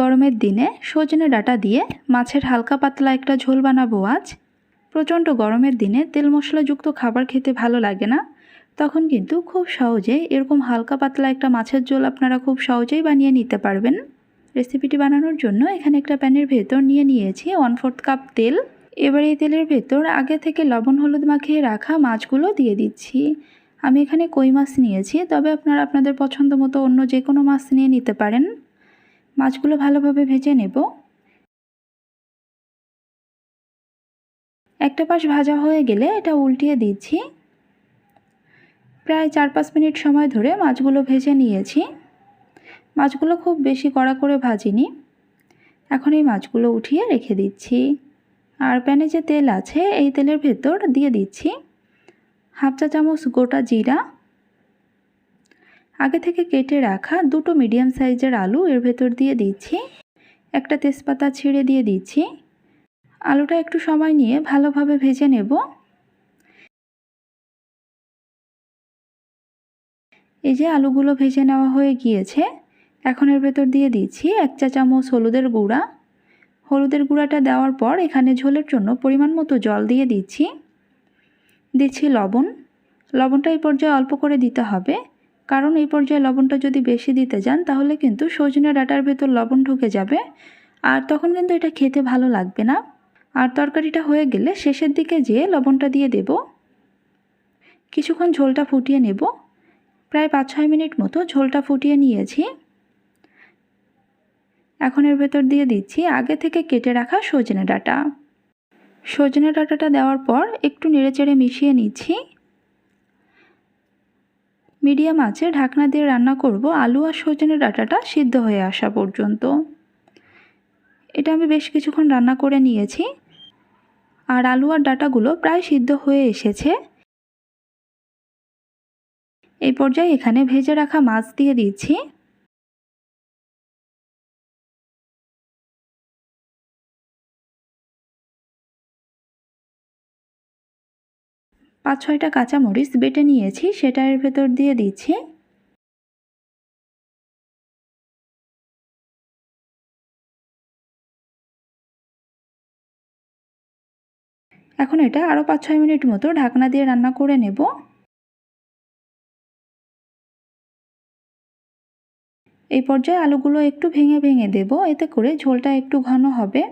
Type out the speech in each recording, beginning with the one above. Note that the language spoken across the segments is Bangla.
গরমের দিনে সজনে ডাঁটা দিয়ে মাছের হালকা পাতলা একটা ঝোল বানাবো আজ। প্রচণ্ড গরমের দিনে তেল মশলাযুক্ত খাবার খেতে ভালো লাগে না। তখন কিন্তু খুব সহজে এরকম হালকা পাতলা একটা মাছের ঝোল আপনারা খুব সহজেই বানিয়ে নিতে পারবেন। রেসিপিটি বানানোর জন্য এখানে একটা প্যানের ভেতর নিয়ে নিয়েছি ওয়ান ফোর্থ কাপ তেল। এবার এই তেলের ভেতর আগে থেকে লবণ হলুদ মাখিয়ে রাখা মাছগুলো দিয়ে দিচ্ছি। আমি এখানে কই মাছ নিয়েছি, তবে আপনারা আপনাদের পছন্দ মতো অন্য যে কোনো মাছ নিয়ে নিতে পারেন। মাছগুলো ভালোভাবে ভেজে নেব। একটা পাশ ভাজা হয়ে গেলে এটা উল্টিয়ে দিচ্ছি। প্রায় চার পাঁচ মিনিট সময় ধরে মাছগুলো ভেজে নিয়েছি। মাছগুলো খুব বেশি কড়া করে ভাজিনি। এখন এই মাছগুলো উঠিয়ে রেখে দিচ্ছি। আর প্যানে যে তেল আছে, এই তেলের ভেতর দিয়ে দিচ্ছি। হাফ চা চামচ গোটা জিরা। আগে থেকে কেটে রাখা দুটো মিডিয়াম সাইজের আলু এর ভেতর দিয়ে দিচ্ছি। একটা তেজপাতা ছিঁড়ে দিয়ে দিচ্ছি। আলুটা একটু সময় নিয়ে ভালোভাবে ভেজে নেব। এই যে আলুগুলো ভেজে নেওয়া হয়ে গিয়েছে, এখন এর ভেতর দিয়ে দিচ্ছি এক চা চামচ হলুদের গুঁড়া। হলুদের গুঁড়াটা দেওয়ার পর এখানে ঝোলের জন্য পরিমাণ মতো জল দিয়ে দিচ্ছি। দিচ্ছি লবণ। লবণটা এই পর্যায়ে অল্প করে দিতে হবে। কারণ এই পর্যায়ে লবণটা যদি বেশি দিতে যান, তাহলে কিন্তু সজনে ডাটার ভেতর লবণ ঢুকে যাবে। আর তখন কিন্তু এটা খেতে ভালো লাগবে না। আর তরকারিটা হয়ে গেলে শেষের দিকে যেয়ে লবণটা দিয়ে দেব। কিছুক্ষণ ঝোলটা ফুটিয়ে নেব। প্রায় পাঁচ ছয় মিনিট মতো ঝোলটা ফুটিয়ে নিয়েছি। এখন এর ভেতর দিয়ে দিচ্ছি আগে থেকে কেটে রাখা সজনে ডাটা। সজনে ডাটাটা দেওয়ার পর একটু নেড়েচেড়ে মিশিয়ে নিচ্ছি। মিডিয়াম আছে, ঢাকনা দিয়ে রান্না করব। আলু আর সজনে ডাটাটা সিদ্ধ হয়ে আসা পর্যন্ত। এটা আমি বেশ কিছুক্ষণ রান্না করে নিয়েছি। আর আলু আর ডাটাগুলো প্রায় সিদ্ধ হয়ে এসেছে। এই পর্যায়ে এখানে ভেজে রাখা মাছ দিয়ে দিচ্ছি। পাঁচ, ছয়টা কাঁচামরিচ বেটে নিয়েছি সেটা এর ভেতর দিয়ে দিচ্ছি। এখন এটা আরও পাঁচ, ছয় মিনিট মতো ঢাকনা দিয়ে রান্না করে নেব। এই পর্যায়ে আলুগুলো একটু ভেঙে ভেঙে দেব, এতে করে ঝোলটা একটু ঘন হবে।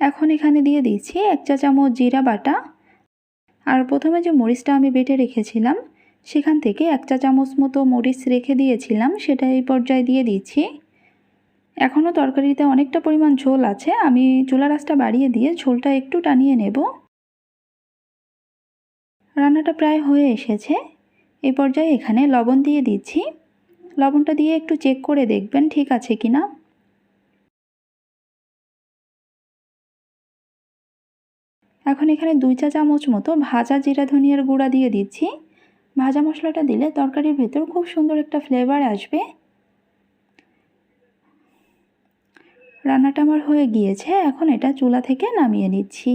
এখন এখানে দিয়ে দিচ্ছি এক চা চামচ জিরা বাটা। আর প্রথমে যে মরিচটা আমি বেটে রেখেছিলাম, সেখান থেকে এক চা চামচ মতো মরিচ রেখে দিয়েছিলাম, সেটা এই পর্যায়ে দিয়ে দিচ্ছি। এখনও তরকারিতে অনেকটা পরিমাণ ঝোল আছে, আমি চুলা রাসটা বাড়িয়ে দিয়ে ঝোলটা একটু টানিয়ে নেব। রান্নাটা প্রায় হয়ে এসেছে। এই পর্যায়ে এখানে লবণ দিয়ে দিচ্ছি। লবণটা দিয়ে একটু চেক করে দেখবেন ঠিক আছে কি না এখন এখানে দুই চা চামচ মতো ভাজা জিরা ধনিয়ার গুঁড়া দিয়ে দিচ্ছি। ভাজা মশলাটা দিলে তরকারির ভেতর খুব সুন্দর একটা ফ্লেভার আসবে। রান্নাটা আমার হয়ে গিয়েছে, এখন এটা চুলা থেকে নামিয়ে নিচ্ছি।